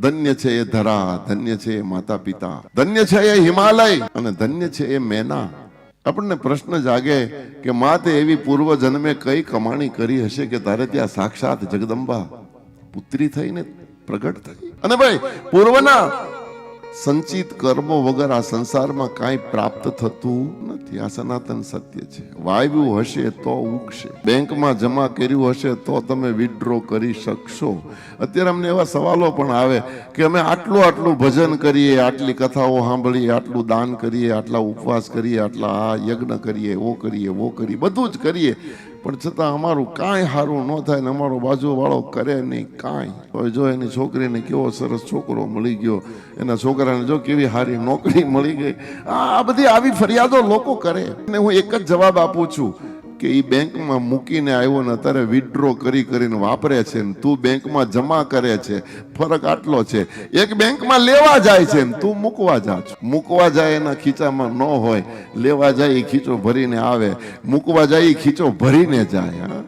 ધન્ય છે એ ધરા, ધન્ય છે એ માતા પિતા ધન્ય છે એ હિમાલય અને ધન્ય છે એ મેના. આપણને પ્રશ્ન જાગે કે મા એવી પૂર્વ જન્મે કઈ કમાણી કરી હશે કે તારે ત્યાં સાક્ષાત જગદંબા પુત્રી થઈને પ્રગટ થઈ? અને ભાઈ, પૂર્વના સંચિત કર્મો વગર આ સંસારમાં કાંઈ પ્રાપ્ત થતું નથી, આ સનાતન સત્ય છે. વાવ્યું હશે તો ઉગશે. બેંકમાં જમા કર્યું હશે તો તમે વિડ્રો કરી શકશો. અત્યારે અમને એવા સવાલો પણ આવે કે અમે આટલું આટલું ભજન કરીએ, આટલી કથાઓ સાંભળીએ, આટલું દાન કરીએ, આટલા ઉપવાસ કરીએ, આટલા આ યજ્ઞ કરીએ ઓ કરીએ, વો કરીએ, બધું જ કરીએ. પણ છતાં અમારું કાંઈ સારું ન થાય ને અમારો બાજુવાળો કરે નહીં કાંઈ. હવે જો એની છોકરીને કેવો સરસ છોકરો મળી ગયો. એના છોકરાને જો કેવી સારી નોકરી મળી ગઈ. આ બધી આવી ફરિયાદો લોકો કરે. ને હું એક જ જવાબ આપું છું. કે એ બેંકમાં મૂકીને આવ્યો ને અત્યારે વિથડ્રો કરી કરીને વાપરે છે ને તું બેંકમાં જમા કરે છે. ફરક આટલો છે. એક બેંકમાં લેવા જાય છે ને તું મૂકવા જા મૂકવા જાય એના ખીચામાં ન હોય. લેવા જાય એ ખીચો ભરીને આવે. મૂકવા જાય એ ખીચો ભરીને જાય. હા.